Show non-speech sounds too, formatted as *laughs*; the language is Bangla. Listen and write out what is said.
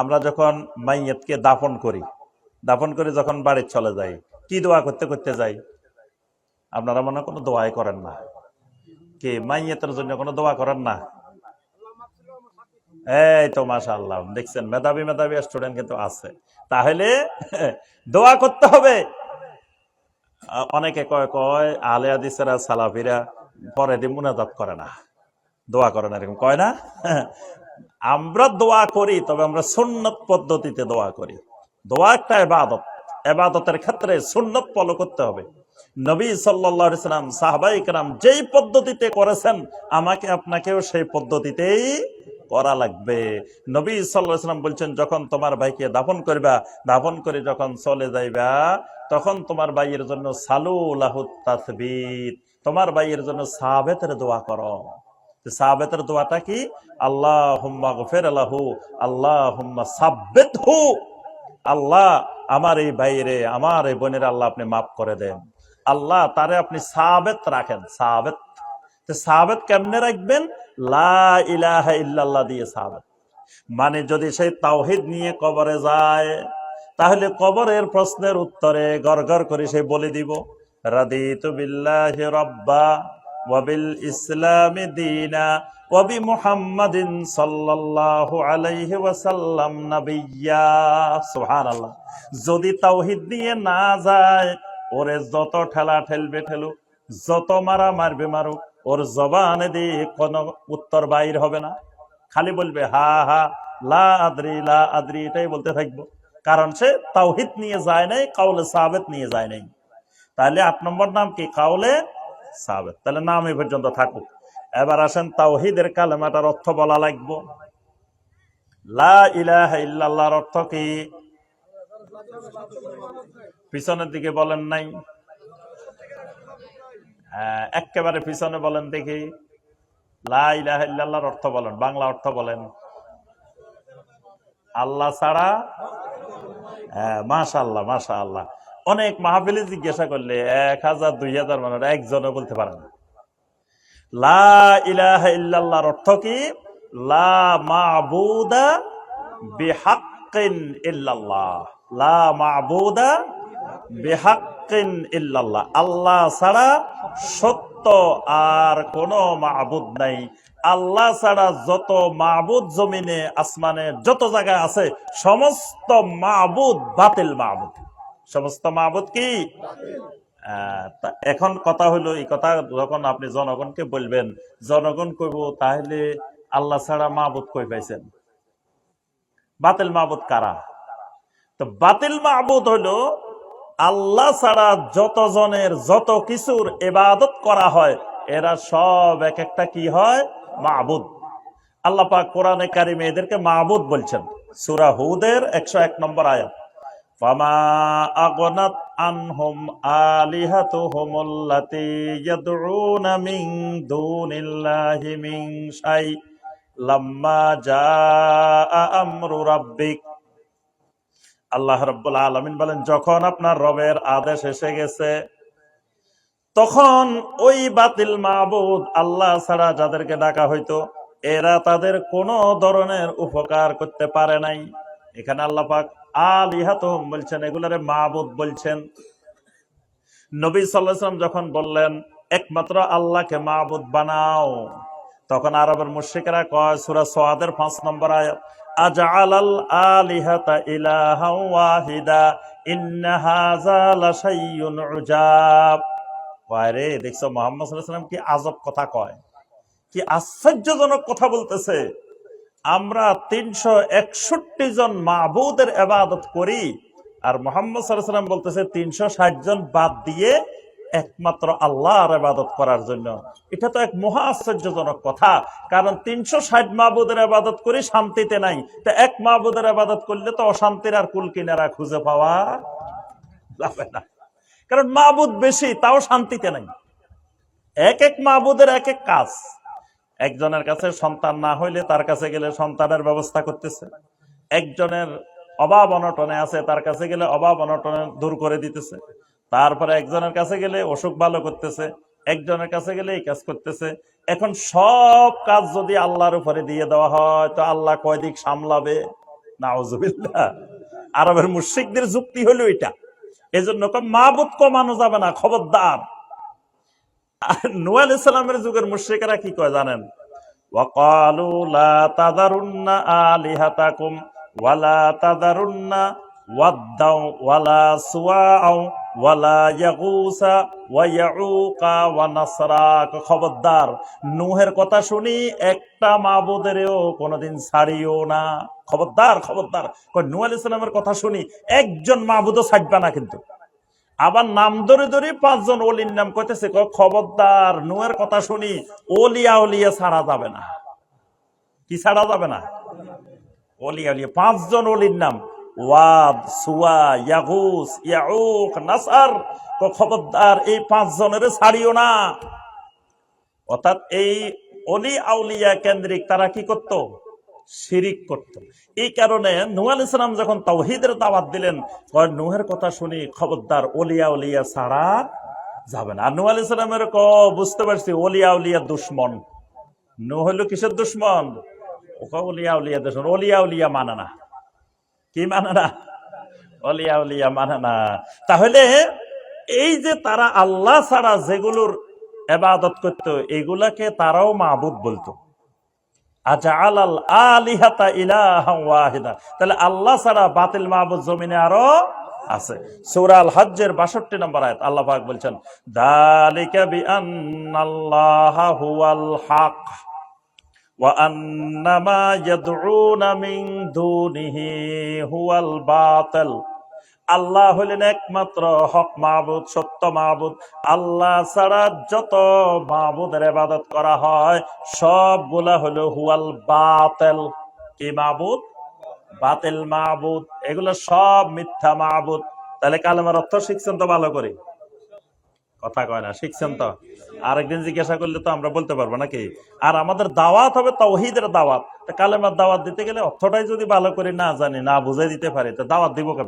আমরা যখন মাইয়াতকে দাফন করি, দাফন করে যখন বাড়ি চলে যাই, কি দোয়া করতে করতে যাই? আপনারা মনে কোনো দোয়াই করেন না। কি, মাইয়াতের জন্য কোনো দোয়া করেন না? এই তো মাশাআল্লাহ, দেখছেন মেধাবী মেধাবী স্টুডেন্ট কিন্তু আছে। তাহলে *laughs* দোয়া করতে হবে। অনেকে কয় কয়, আলে আদিসেরা সালাফিরা পরে দিয়ে মুনাজাত করে না। দোয়া করে না, এরকম কয় না? *laughs* আমরা দোয়া করি, তবে আমরা সুন্নত পদ্ধতিতে দোয়া করি। দোয়া একটা এবাদত এবাদতের ক্ষেত্রে সুন্নত ফলো করতে হবে। নবী সাল্লাম সাহাবাই কেরাম যেই পদ্ধতিতে করেছেন, আমাকে আপনাকেও সেই পদ্ধতিতেই করা লাগবে। নবী সাল্লাম বলছেন, যখন তোমার ভাইকে দাফন করবা, দাফন করে যখন চলে যাইবা, তখন তোমার ভাইয়ের জন্য সালু লাহুত তাসবিত, তোমার ভাইয়ের জন্য সাহাবেতের দোয়া করো। সাহাবেতের দোয়াটা কি? আল্লাহ হুম্মা গফের আল্লাহু আল্লাহ হুম্মা সাব্বেত হু। আল্লাহ আমার এই ভাইরে, আমার এই বোনের আল্লাহ আপনি মাফ করে দেন। আল্লাহ তারে আপনি সাবেত রাখেন, সাবেত। সাবেত কেমনে রাখবেন? লা ইলাহা ইল্লাল্লাহ দিয়ে সাবেত। মানে যদি সেই তাওহিদ নিয়ে কবরে যায়, তাহলে কবরের প্রশ্নের উত্তরে গড় করে সে বলে দিব, রাদিতু বিল্লাহি রাব্বা। ওয়াবিল ইসলামি দীনা, ওয়াবি মুহাম্মাদিন সাল্লাল্লাহু আলাইহি ওয়াসাল্লাম নাবিয়্যা। সুবহানাল্লাহ। যদি তাওহীদ নিয়ে না যায়, ওরে যত ঠেলা ঠেলবে ঠেলুক, যত মারা মারবে মারুক, ওর জবানে দিয়ে কোনো উত্তর বাইর হবে না। খালি বলবে, হা হা, লা আদ্রি লা আদ্রি, এটাই বলতে থাকব। কারণ সে তাওহিদ নিয়ে যায় নাই কাউলে সাবেত নিয়ে যায় নাই। তাহলে আট নম্বর নাম কি? কাউলে সাবেত তাহলে নাম এই পর্যন্ত থাকুক। এবার আসেন তাওহিদের কালেমাটার অর্থ বলা লাগবো। লা অর্থ কি? পিছনের দিকে বলেন নাই। হ্যাঁ, একেবারে পিছনে বলেন দেখি। লা অর্থ বলেন বাংলা অর্থ বলেন। আল্লাহ ছাড়া? হ্যাঁ মাশাল্লাহ মাশাআল্লাহ। অনেক মাহফিলে জিজ্ঞাসা করলে, এক হাজার, দুই হাজার মানুষ, একজনও বলতে পারে না। লা ইলাহা ইল্লাল্লাহর অর্থ কি? লা মাবুদা বিহাক্কিন ইল্লাল্লাহ। লা মাবুদা বিহাক্কিন ইল্লাল্লাহ। আল্লাহ ছাড়া সত্য আর কোনো মাবুদ নাই। আল্লাহ ছাড়া যত মাবুদ জমিনে, আসমানে, যত জায়গায় আছে, সমস্ত মাবুদ বাতিল মাবুদ। সমস্ত মাবুদ কি? এখন কথা হলো এই কথা যখন আপনি জনগণকে বলবেন, জনগণ কইব, তাহলে আল্লাহ ছাড়া মাহবুদ কই পাইছেন? বাতিল মাহবুদ কারা? তো বাতিল মাহবুদ হলো আল্লাহ ছাড়া যত জনের যত কিছুর এবাদত করা হয়, এরা সব এক একটা কি হয়? মাহবুদ আল্লাহ পাক কোরআনে কারিমে এদেরকে মাহবুদ বলছেন। সুরা হুদের একশো এক নম্বর আয়াত। আল্লাহ রাব্বুল আলামিন বলেন, যখন আপনার রবের আদেশ এসে গেছে, তখন ওই বাতিল মাহবুদ আল্লাহ ছাড়া যাদেরকে ডাকা হইতো, এরা তাদের কোনো ধরনের উপকার করতে পারে নাই। এখানে আল্লাহ পাক আলিহাতহম বলছেন, এগুলারে মাহবুদ বলছেন। নবী সাল্লাম যখন বললেন, একমাত্র আল্লাহকে মাহবুদ বানাও। তখন আরবের মুশরিকেরা কয়, সূরা সোয়াদের পাঁচ নম্বর আয়াত, আজআলাল আলিহাতা ইলাহা ওয়াহিদা, ইন্না হাযা লাশাইয়ুন উজাব। কয় রে, দেখছ, মোহাম্মদ সাল্লাল্লাহু কি আজব কথা কয়, কি আশ্চর্যজনক কথা বলতেছে। আমরা তিনশো একষট্টি জন মাহবুদের এবাদত করি, আর মোহাম্মদ সাল্লাম বলতেছে তিনশো ষাট জন বাদ দিয়ে একমাত্র আল্লাহর এবাদত করার জন্য। এটা তো এক মহা আশ্চর্যজনক কথা, কারণ তিনশো ষাট মাহবুদের আবাদত করি শান্তিতে নাই, তা এক মাহবুদের আবাদত করলে তো অশান্তির আর কুল কিনারা খুঁজে পাওয়া যাবে না। কারণ মাহবুদ বেশি, তাও শান্তিতে নাই। এক এক মাহবুদের এক এক কাজ। একজনের কাছে সন্তান না হইলে তার কাছে গেলে সন্তানের ব্যবস্থা করতেছে। একজনের অভাব অনটনে আছে, তার কাছে গেলে অভাব অনটনে দূর করে দিতেছে। তারপরে একজনের কাছে গেলে অসুখ ভালো করতেছে, একজনের কাছে গেলে এই কাজ করতেছে। এখন সব কাজ যদি আল্লাহর উপরে দিয়ে দেওয়া হয়, তো আল্লাহ কয়দিক সামলাবে? নাউজুবিল্লাহ। আরবের মুশরিকদের যুক্তি হলো এটা। এজন্য মাবুদ কমানো যাবে না, খবরদার। আর নূহ যুগের মুশরিকেরা কি কয় জানেন? ওয়ালা ওয়া খবরদার, নূহের কথা শুনি একটা মাবুদেরও কোনোদিন ছাড়িও না। খবরদার খবরদার, কয় নূহ আলাইহিস সালামের কথা শুনি, একজন মাবুদও ছাড়বে না কিন্তু। আবার নাম ধরে ধরে পাঁচজন অলির নাম কইতেছে খবরদার, নুয়ের কথা শুনি ওলিয়া ওলিয়া ছাড়া যাবে না। কি ছাড়া যাবে না? ওলিয়া ওলিয়া পাঁচজন অলির নাম। ওয়াদ, সুয়া, ইয়াগুস, ইয়াউক, নাসার খবরদার, এই পাঁচজনের ছাড়িও না। অর্থাৎ এই অলি আউলিয়া কেন্দ্রিক তারা কি করত? শিরিক করত এই কারণে নুয়াল ইসলাম যখন তাওহিদের দাওয়াত দিলেন নুহের কথা শুনি খবরদার অলিয়া উলিয়া ছাড়া যাবে না। আর নুয়াল ইসলামের ক, বুঝতে পারছি, অলিয়া উলিয়া দুশ্মন। নু হইল কিসের দুশ্মন? ওকে অলিয়া উলিয়া দুশ্মন। অলিয়া উলিয়া মানে না। কি মানে না? অলিয়া উলিয়া মানে না। তাহলে এই যে তারা আল্লাহ ছাড়া যেগুলোর এবাদত করত, এগুলাকে তারাও মাহবুদ বলতো। আচ্ছা আলাল আলিহাতা ইলাহা ওয়াহিদা। তাহলে আল্লাহ ছাড়া বাতিল মাহবুদ জমিনে আরও আছে। সূরা আল হজ্জের 62 নম্বর আয়াত, আল্লাহ পাক বলছেন, দালিকা বিআন্নাল্লাহা হুয়াল হক ওয়া আন্নামা ইয়াদউনা মিন হুয়াল বাতিল। আল্লাহ হলেন একমাত্র হক মাহবুদ সত্য মাহবুদ আল্লাহ ছাড়া যত মাহবুদের ইবাদত করা হয়, সবগুলা হলো হুয়াল বাতেল। কি মাহবুদ বাতিল মাহবুদ এগুলো সব মিথ্যা মাহবুদ তাহলে কালেমার অর্থ শিখছেন তো ভালো করে? কথা কয় না, শিখছেন তো? আরেকদিন জিজ্ঞাসা করলে তো আমরা বলতে পারব নাকি? আর আমাদের দাওয়াত হবে তৌহিদের দাওয়াত। কালেমার দাওয়াত দিতে গেলে অর্থটাই যদি ভালো করে না জানি, না বুঝাই দিতে পারি, তো দাওয়াত দিব কেমন?